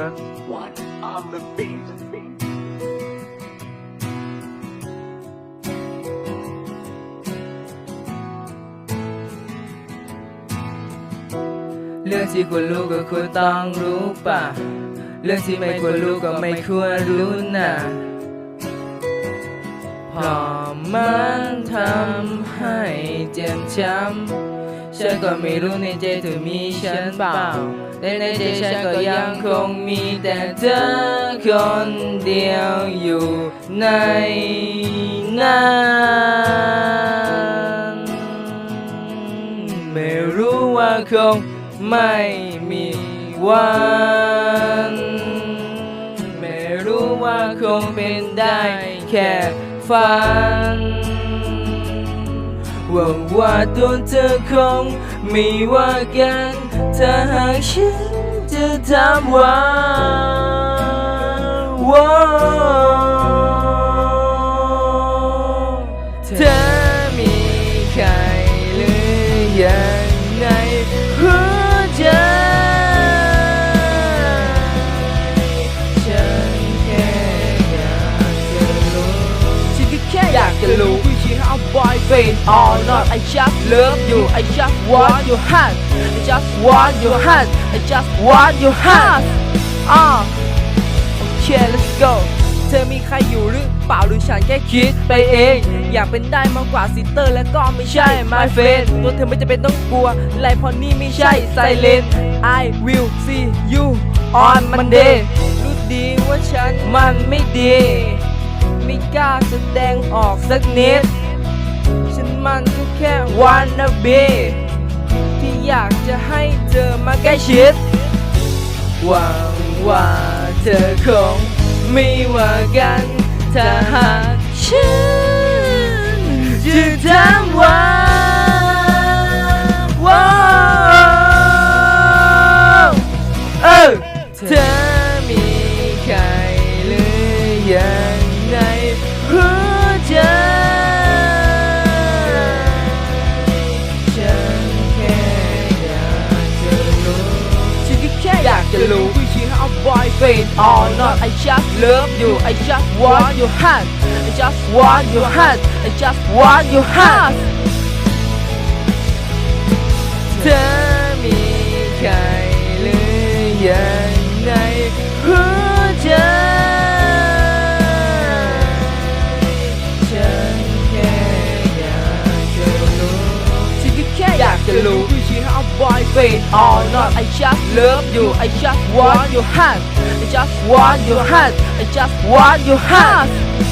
number one on the beat. เรื่องที่ควรรู้ก็ควรต้องรู้ป่ะเรื่องที่ไฉันก็ไม่รู้ในใจเธอมีฉันเปล่าแต่ในใจฉันก็ยังคงมีแต่เธอคนเดียวอยู่ในนั้นไม่รู้ว่าคงไม่มีวันไม่รู้ว่าคงเป็นได้แค่ฝัน หวังว่าตัวเธอคงไม่ว่ากันถ้าหากฉันจะถามว่า a boyfriend or not I just love you I just want your hand I just want your hand I just want your hand อ่าโอเค let's go เธอมีใครอยู่หรือเปล่าหรือฉันแค่คิดไปเอง อยากเป็นได้มากกว่าซิสเตอร์และก็ไม่ใช่ my friend ตัวเธอไม่จำเป็นต้องกลัวไลพราะนี่ไม่ใช่ silent I will see you on Monday รู้ดีว่าฉันมันไม่ดี ไม่กล้าแสดงออกสักนิด ฉันมันก็แค่ wanna be ที่อยากจะให้เธอมาใกล้ชิด หวังว่าเธอคงไม่ว่ากัน ถ้าหากฉันจะถามว่าว่า boyfriend or not. I just love you. I just want your hand I just want your hand I just want your hand boyfriend or not. I just love you. I just want your hand. I just want your hand. I just want your hand